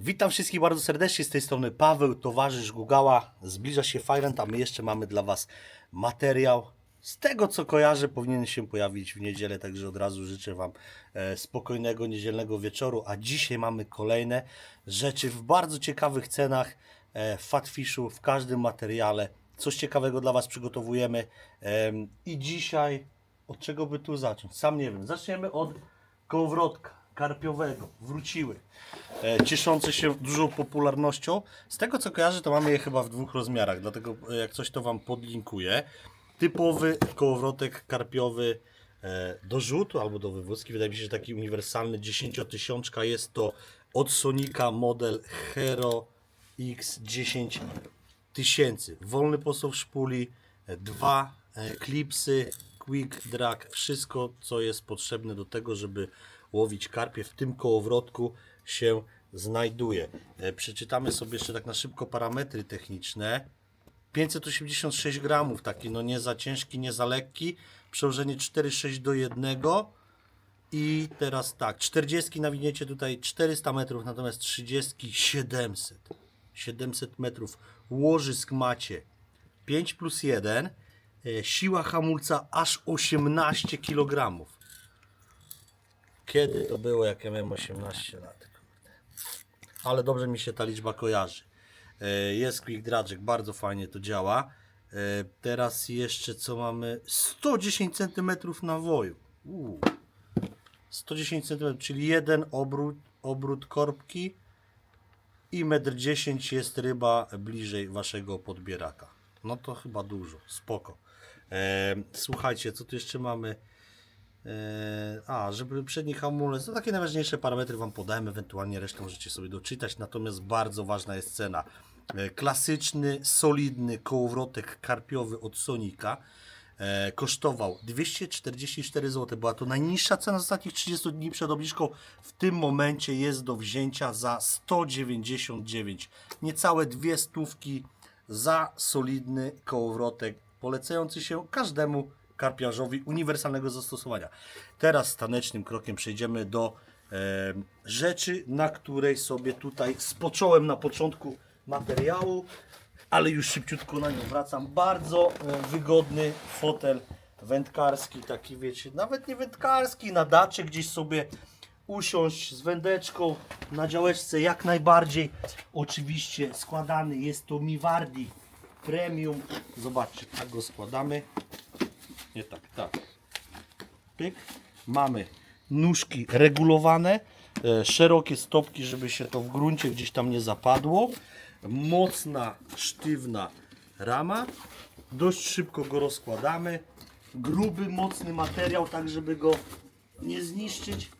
Witam wszystkich bardzo serdecznie, z tej strony Paweł, towarzysz Gugała. Zbliża się Fajrant, a my jeszcze mamy dla Was materiał. Z tego co kojarzę, powinien się pojawić w niedzielę, także od razu życzę Wam e, spokojnego niedzielnego wieczoru. A dzisiaj mamy kolejne rzeczy w bardzo ciekawych cenach e, w Fatfishu, w każdym materiale. Coś ciekawego dla Was przygotowujemy. Em, I dzisiaj, od czego by tu zacząć? Sam nie wiem. Zaczniemy od kołowrotka karpiowego. Wróciły e, cieszące się dużą popularnością. Z tego co kojarzę, to mamy je chyba w dwóch rozmiarach, dlatego e, jak coś to Wam podlinkuję. Typowy kołowrotek karpiowy e, do rzutu albo do wywódzki. Wydaje mi się, że taki uniwersalny 10 tysiączka jest to od Sonika model Hero X10 tysięcy. Wolny poseł szpuli, e, dwa e, klipsy, quick drag, wszystko co jest potrzebne do tego, żeby łowić karpie w tym kołowrotku się znajduje. E, Przeczytamy sobie jeszcze tak na szybko parametry techniczne. 586 gramów, taki no nie za ciężki, nie za lekki. Przełożenie 4,6 do 1. I teraz tak, 40 nawiniecie tutaj 400 metrów, natomiast 30 700. 700 metrów. Łożysk macie 5 plus 1. E, Siła hamulca aż 18 kg. Kiedy to było, jak ja miałem 18 lat? Ale dobrze mi się ta liczba kojarzy. E, Jest quick dradżek, bardzo fajnie to działa. E, Teraz jeszcze co mamy? 110 cm nawoju. Uuu. 110 cm, czyli jeden obrót, obrót korbki i 1,10 m jest ryba bliżej waszego podbieraka. No to chyba dużo, spoko. E, słuchajcie, co tu jeszcze mamy? E, a, żeby przedni hamulec, to takie najważniejsze parametry Wam podałem, ewentualnie resztę możecie sobie doczytać, natomiast bardzo ważna jest cena. E, klasyczny, solidny kołowrotek karpiowy od Sonika e, kosztował 244 zł. Była to najniższa cena z ostatnich 30 dni przed obniżką. W tym momencie jest do wzięcia za 199. Niecałe dwie stówki za solidny kołowrotek, polecający się każdemu karpiarzowi uniwersalnego zastosowania. Teraz stanecznym krokiem przejdziemy do e, rzeczy, na której sobie tutaj spocząłem na początku materiału, ale już szybciutko na nią wracam. Bardzo e, wygodny fotel wędkarski, taki wiecie, nawet nie wędkarski, na dacie gdzieś sobie usiąść z wędeczką na działeczce jak najbardziej. Oczywiście składany jest to Miwardi Premium. Zobaczcie, tak go składamy. Nie tak, tak. Pyk. Mamy nóżki regulowane, e, szerokie stopki, żeby się to w gruncie gdzieś tam nie zapadło. Mocna, sztywna rama. Dość szybko go rozkładamy. Gruby, mocny materiał, tak żeby go nie zniszczyć.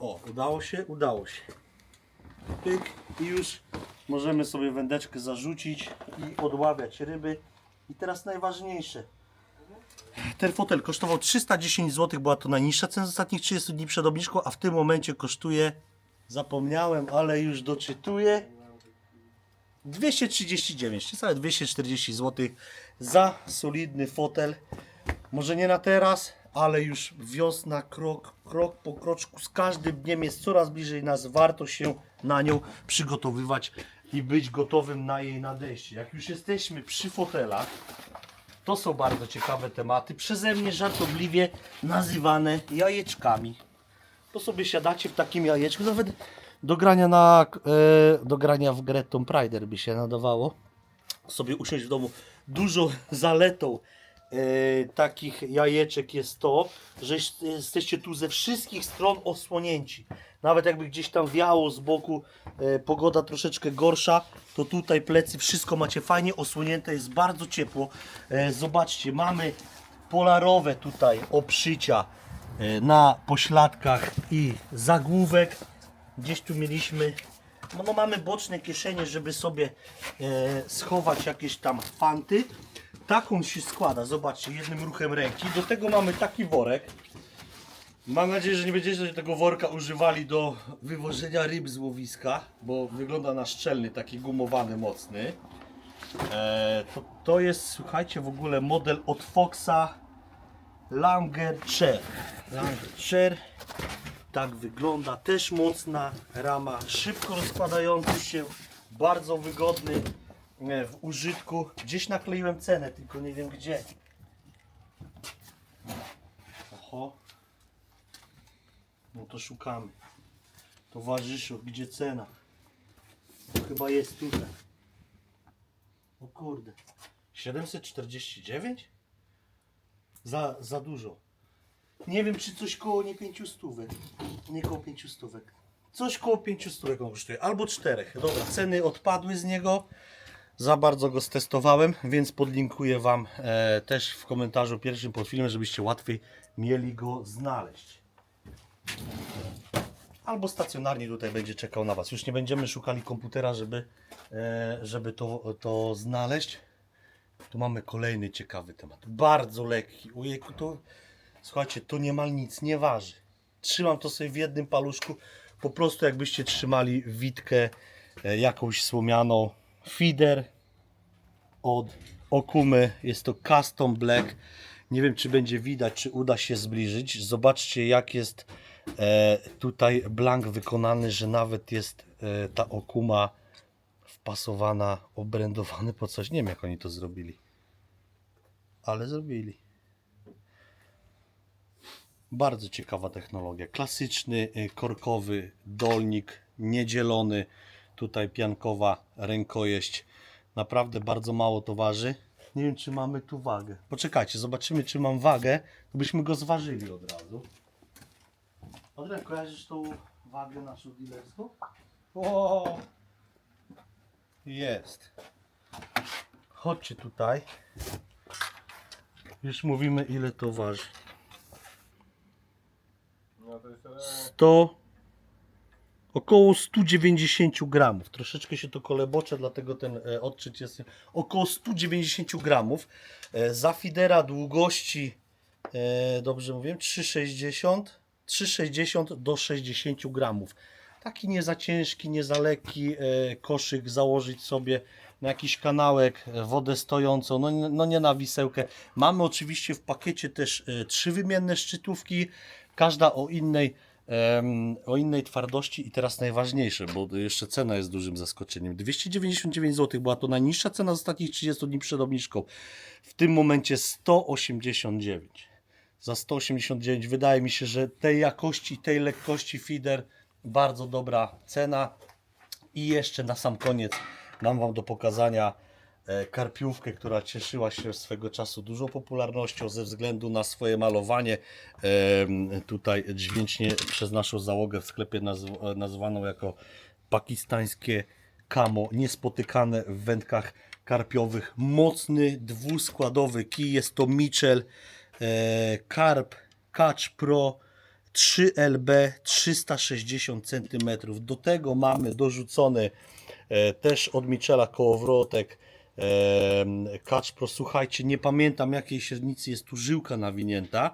O, udało się? Udało się. Pyk i już możemy sobie wędeczkę zarzucić i odławiać ryby. I teraz najważniejsze. Ten fotel kosztował 310 zł, była to najniższa cena z ostatnich 30 dni przed obniżką, a w tym momencie kosztuje, zapomniałem, ale już doczytuję, 239, niecałe 240 zł za solidny fotel. Może nie na teraz, ale już wiosna, krok, krok po kroczku, z każdym dniem jest coraz bliżej nas. Warto się na nią przygotowywać i być gotowym na jej nadejście. Jak już jesteśmy przy fotelach, to są bardzo ciekawe tematy, przeze mnie żartobliwie nazywane jajeczkami. To sobie siadacie w takim jajeczku, nawet do grania, na, e, do grania w grę Tomb Raider by się nadawało. Sobie usiąść w domu. Dużo zaletą e, takich jajeczek jest to, że jest- jesteście tu ze wszystkich stron osłonięci. Nawet jakby gdzieś tam wiało z boku, e, pogoda troszeczkę gorsza, to tutaj plecy wszystko macie fajnie osłonięte, jest bardzo ciepło. E, zobaczcie, mamy polarowe tutaj obszycia na pośladkach i zagłówek. Gdzieś tu mieliśmy, no, no mamy boczne kieszenie, żeby sobie schować jakieś tam fanty. Taką się składa, zobaczcie, jednym ruchem ręki. Do tego mamy taki worek. Mam nadzieję, że nie będziecie tego worka używali do wywożenia ryb z łowiska, bo wygląda na szczelny, taki gumowany, mocny. E, to, to jest, słuchajcie, w ogóle model od Foxa Langer Chair. Langer Chair. Tak wygląda. Też mocna rama, szybko rozkładający się, bardzo wygodny w użytku. Gdzieś nakleiłem cenę, tylko nie wiem gdzie. Oho. No to szukamy. Towarzyszu, gdzie cena? Chyba jest tutaj. O kurde. 749? Za, za dużo. Nie wiem, czy coś koło nie 500 stówek. Nie koło 500 stówek. Coś koło 500 stówek on kosztuje. Albo czterech. Dobra, ceny odpadły z niego. Za bardzo go stestowałem, więc podlinkuję Wam e, też w komentarzu pierwszym pod filmem, żebyście łatwiej mieli go znaleźć. Albo stacjonarnie tutaj będzie czekał na Was. Już nie będziemy szukali komputera, żeby, e, żeby to, to znaleźć. Tu mamy kolejny ciekawy temat. Bardzo lekki. Ujejku, to, słuchajcie, to niemal nic nie waży. Trzymam to sobie w jednym paluszku. Po prostu jakbyście trzymali witkę e, jakąś słomianą. Feeder od Okumy. Jest to Custom Black. Nie wiem, czy będzie widać, czy uda się zbliżyć. Zobaczcie, jak jest e, tutaj blank wykonany, że nawet jest e, ta Okuma wpasowana, obrędowany po coś. Nie wiem, jak oni to zrobili. Ale zrobili. Bardzo ciekawa technologia. Klasyczny, y, korkowy dolnik, niedzielony. Tutaj piankowa rękojeść. Naprawdę bardzo mało to waży. Nie wiem, czy mamy tu wagę. Poczekajcie, zobaczymy, czy mam wagę. To byśmy go zważyli od razu. Adrian, kojarzysz tą wagę naszą dealerską? O! Jest. Chodźcie tutaj. Już mówimy, ile to waży. No to jest ale... 100 około 190 gramów. Troszeczkę się to kolebocze, dlatego ten e, odczyt jest około 190 gramów. E, za fidera długości, e, dobrze mówiłem, 3,60 3,60 do 60 gramów. Taki nie za ciężki, nie za lekki koszyk założyć sobie na jakiś kanałek, wodę stojącą, no, no nie na wisełkę. Mamy oczywiście w pakiecie też e, trzy wymienne szczytówki, każda o innej, o innej twardości i teraz najważniejsze, bo jeszcze cena jest dużym zaskoczeniem. 299 zł była to najniższa cena z ostatnich 30 dni przed obniżką. W tym momencie 189 za 189. Wydaje mi się, że tej jakości, tej lekkości feeder bardzo dobra cena. I jeszcze na sam koniec mam Wam do pokazania karpiówkę, która cieszyła się swego czasu dużą popularnością ze względu na swoje malowanie. Tutaj dźwięcznie przez naszą załogę w sklepie nazw- nazwaną jako pakistańskie kamo, niespotykane w wędkach karpiowych. Mocny, dwuskładowy kij, jest to Mitchell e, Carp Catch Pro 3LB 360 cm. Do tego mamy dorzucony e, też od Michela kołowrotek e, Catch Pro. Słuchajcie, nie pamiętam jakiej średnicy jest tu żyłka nawinięta,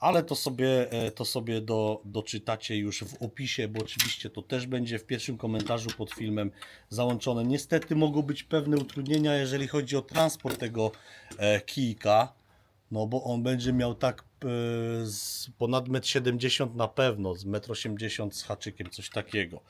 ale to sobie, e, to sobie do, doczytacie już w opisie, bo oczywiście to też będzie w pierwszym komentarzu pod filmem załączone. Niestety mogą być pewne utrudnienia, jeżeli chodzi o transport tego e, kijka. No bo on będzie miał tak z ponad 1,70 m na pewno, z 1,80 m z haczykiem, coś takiego.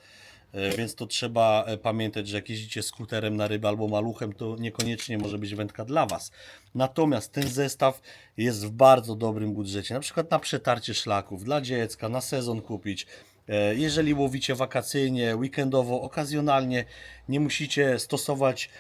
E, Więc to trzeba e, pamiętać, że jak jeździcie skuterem na rybę albo maluchem, to niekoniecznie może być wędka dla Was. Natomiast ten zestaw jest w bardzo dobrym budżecie. Na przykład na przetarcie szlaków dla dziecka, na sezon kupić. Jeżeli łowicie wakacyjnie, weekendowo, okazjonalnie, nie musicie stosować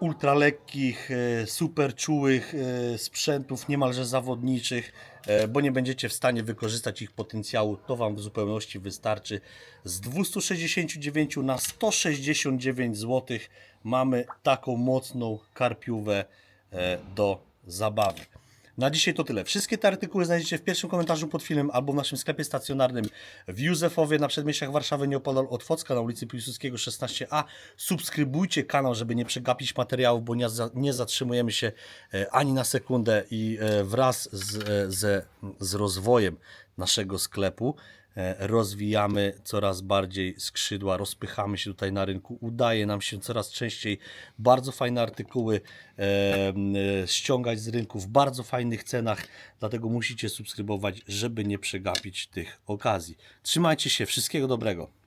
ultralekkich, e, super czułych e, sprzętów, niemalże zawodniczych, e, bo nie będziecie w stanie wykorzystać ich potencjału. To Wam w zupełności wystarczy. Z 269 na 169 zł mamy taką mocną karpiówę e, do zabawy. Na dzisiaj to tyle. Wszystkie te artykuły znajdziecie w pierwszym komentarzu pod filmem albo w naszym sklepie stacjonarnym w Józefowie na przedmieściach Warszawy nieopodal od Focka na ulicy Piłsudskiego 16a. Subskrybujcie kanał, żeby nie przegapić materiałów, bo nie, za, nie zatrzymujemy się e, ani na sekundę i e, wraz z, e, ze, z rozwojem naszego sklepu rozwijamy coraz bardziej skrzydła, rozpychamy się tutaj na rynku, udaje nam się coraz częściej bardzo fajne artykuły e, e, ściągać z rynku w bardzo fajnych cenach, dlatego musicie subskrybować, żeby nie przegapić tych okazji. Trzymajcie się, wszystkiego dobrego.